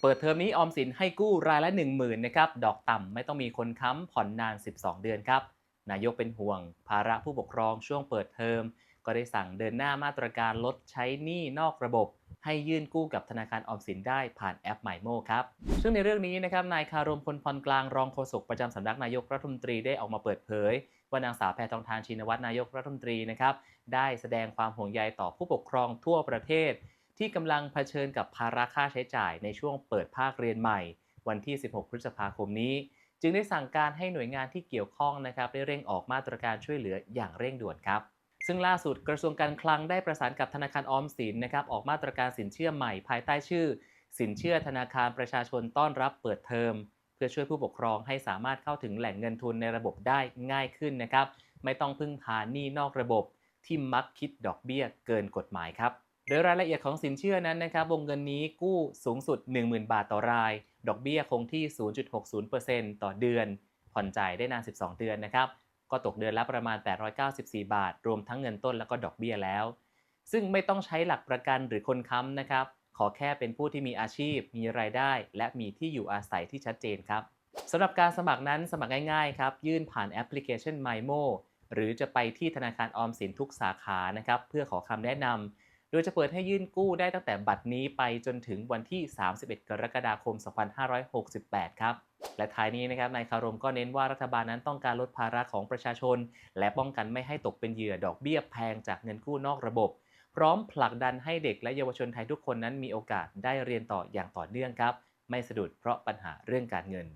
เปิดเทอมนี้ออมสินให้กู้รายละ 1 0,000นะครับดอกต่ำไม่ต้องมีคนค้ำผ่อนนาน 12 เดือนครับนายกเป็นห่วง ภาระผู้ปกครองช่วงเปิดเทอม ก็ได้สั่งเดินหน้ามาตรการลดใช้หนี้นอกระบบ ให้ยื่นกู้กับธนาคารออมสินได้ผ่านแอป m ม m o ครับซึ่งในเรื่องนี้นะครับนายคารมพลพรกลางรองโฆษกประจำสำนักนายกรัฐมนตรีได้ออกมาเปิดเผยว่านางสาวแพทองทานชินวัตรนายกรัฐมนตรีนะครับได้แสดงความห่วงใยต่อผู้ปกครองทั่วประเทศ ที่กำลังเผชิญกับภาระค่าใช้จ่ายในช่วงเปิดภาคเรียนใหม่ วันที่ 16 พฤษภาคมนี้ จึงได้สั่งการให้หน่วยงานที่เกี่ยวข้องนะครับได้เร่งออกมาตรการช่วยเหลืออย่างเร่งด่วนครับ ซึ่งล่าสุดกระทรวงการคลังได้ประสานกับธนาคารออมสินนะครับออกมาตรการสินเชื่อใหม่ภายใต้ชื่อ สินเชื่อธนาคารประชาชนต้อนรับเปิดเทอมเพื่อช่วยผู้ปกครองให้สามารถเข้าถึงแหล่งเงินทุนในระบบได้ง่ายขึ้นนะครับ ไม่ต้องพึ่งพาหนี้นอกระบบที่มักคิดดอกเบี้ยเกินกฎหมายครับ โดยรายละเอียดของสินเชื่อนั้นนะครับวงเงินนี้กู้สูงสุด 10,000 บาทต่อราย ดอกเบี้ยคงที่ 0.60%ต่อเดือน ผ่อนจ่ายได้นาน 12 เดือนนะครับก็ตกเดือนละประมาณ 894 บาท รวมทั้งเงินต้นแล้วก็ดอกเบี้ยแล้ว ซึ่งไม่ต้องใช้หลักประกันหรือคนค้ำนะครับ ขอแค่เป็นผู้ที่มีอาชีพ มีรายได้ และมีที่อยู่อาศัยที่ชัดเจนครับสำหรับการสมัครนั้นสมัครง่ายๆครับ ยื่นผ่านแอปพลิเคชัน MyMo หรือจะไปที่ธนาคารออมสินทุกสาขานะครับ เพื่อขอคำแนะนำ โดยจะเปิดให้ยื่นกู้ได้ตั้งแต่บัตรนี้ไปจนถึงวันที่ 31 กรกฎาคม 2568 ครับ และท้ายนี้นะครับ นายคารมก็เน้นว่ารัฐบาลนั้นต้องการลดภาระของประชาชน และป้องกันไม่ให้ตกเป็นเหยื่อดอกเบี้ยแพงจากเงินกู้นอกระบบ พร้อมผลักดันให้เด็กและเยาวชนไทยทุกคนนั้นมีโอกาสได้เรียนต่ออย่างต่อเนื่องครับ ไม่สะดุดเพราะปัญหาเรื่องการเงิน